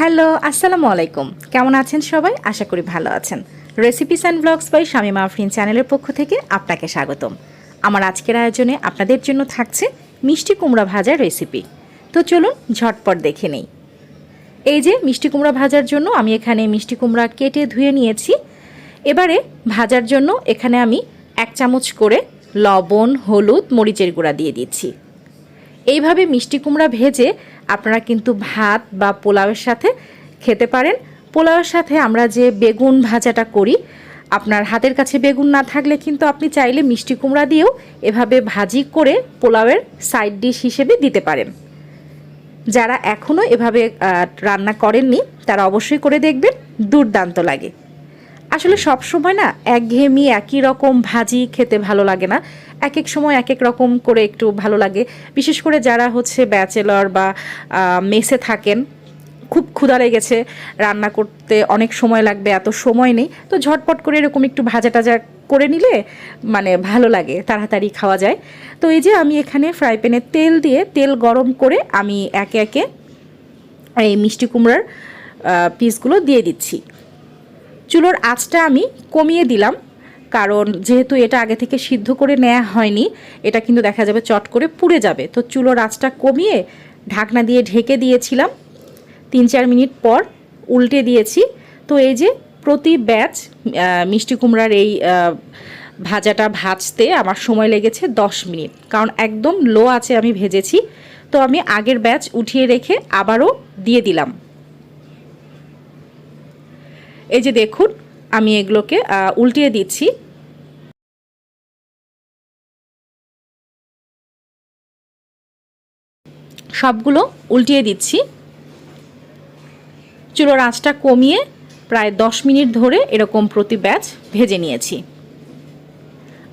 Hello, আসসালামু আলাইকুম। কেমন আছেন সবাই? আশা করি ভালো আছেন। Recipes and blogs by Shamima Afrin চ্যানেলের পক্ষ থেকে আপনাকে স্বাগতম। আমার আজকের আয়োজনে আপনাদের জন্য থাকছে মিষ্টি কুমড়া ভাজার রেসিপি তো চলুন ঝটপট দেখে নেই। এই যে মিষ্টি কুমড়া ভাজার জন্য আমি এখানে মিষ্টি কুমড়া কেটে ধুয়ে নিয়েছি। এবারে ভাজার জন্য এখানে আমি এক চামচ করে লবণ, হলুদ, মরিচের গুঁড়া দিয়ে দিচ্ছি। এইভাবে মিষ্টি কুমড়া ভেজে আপনারা কিন্তু ভাত বা পোলাওয়ের সাথে খেতে পারেন। পোলাওয়ের সাথে আমরা যে বেগুন ভাজাটা করি, আপনার হাতের কাছে বেগুন না থাকলে কিন্তু আপনি চাইলে মিষ্টি কুমড়া দিয়েও এভাবে ভাজি করে পোলাওয়ের সাইড ডিশ হিসেবে দিতে পারেন। যারা এখনও এভাবে রান্না করেননি, তারা অবশ্যই করে দেখবেন। দুর্দান্ত লাগে। আসলে সব সময় না একঘেয়েমি, একই রকম ভাজি খেতে ভালো লাগে না। এক এক সময় এক এক রকম করে একটু ভালো লাগে। বিশেষ করে যারা হচ্ছে ব্যাচেলর বা মেসে থাকেন, খুব ক্ষুধা লেগেছে রান্না করতে, অনেক সময় লাগবে, এত সময় নেই। তো ঝটপট করে এরকম একটু ভাজা টাজা করে নিলে মানে ভালো লাগে, তাড়াতাড়ি খাওয়া যায়। তো এই যে আমি এখানে ফ্রাই প্যানে তেল দিয়ে তেল গরম করে আমি একে একে এই মিষ্টি কুমড়ার পিসগুলো দিয়ে দিচ্ছি। চুলোর আঁচটা আমি কমিয়ে দিলাম, কারণ যেহেতু এটা আগে থেকে সিদ্ধ করে নেওয়া হয়নি, এটা কিন্তু দেখা যাবে চট করে পুড়ে যাবে। তো চুলোর আঁচটা কমিয়ে ঢাকনা দিয়ে ঢেকে দিয়েছিলাম। তিন চার মিনিট পর উল্টে দিয়েছি। তো এই যে প্রতি ব্যাচ মিষ্টি কুমড়ার এই ভাজাটা ভাজতে আমার সময় লেগেছে দশ মিনিট, কারণ একদম লো আছে আমি ভেজেছি। তো আমি আগের ব্যাচ উঠিয়ে রেখে আবারও দিয়ে দিলাম। এই যে দেখুন, আমি এগুলোকে উল্টিয়ে দিচ্ছি। সবগুলো উল্টিয়ে দিচ্ছি। চুলোর আঁচটা কমিয়ে প্রায় দশ মিনিট ধরে এরকম প্রতি ব্যাচ ভেজে নিয়েছি।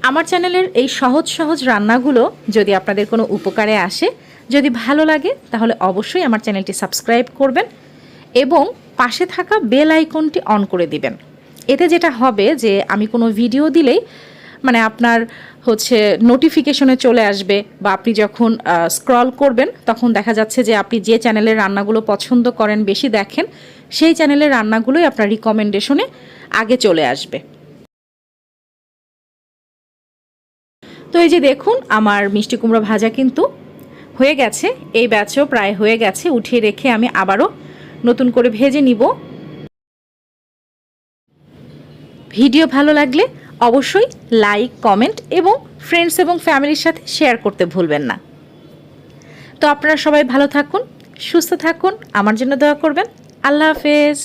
আমার চ্যানেলের এই সহজ সহজ রান্নাগুলো যদি আপনাদের কোনো উপকারে আসে, যদি ভালো লাগে, তাহলে অবশ্যই আমার চ্যানেলটি সাবস্ক্রাইব করবেন এবং পাশে থাকা বেল আইকনটি অন করে দিবেন। এতে যেটা হবে যে আমি কোনো ভিডিও দিলেই মানে আপনার হচ্ছে নোটিফিকেশনে চলে আসবে বা আপনি যখন স্ক্রল করবেন তখন দেখা যাচ্ছে যে আপনি যে চ্যানেলের রান্নাগুলো পছন্দ করেন বেশি দেখেন, সেই চ্যানেলের রান্নাগুলোই আপনার রিকমেন্ডেশনে আগে চলে আসবে। তো এই যে দেখুন, আমার মিষ্টি কুমড়ো ভাজা কিন্তু হয়ে গেছে। এই ব্যাচও প্রায় হয়ে গেছে। উঠিয়ে রেখে আমি আবারও নতুন করে ভেজে নিব। ভিডিও ভালো লাগলে অবশ্যই লাইক, কমেন্ট এবং ফ্রেন্ডস এবং ফ্যামিলির সাথে শেয়ার করতে ভুলবেন না। তো আপনারা সবাই ভালো থাকুন, সুস্থ থাকুন, আমার জন্য দোয়া করবেন। আল্লাহ হাফেজ।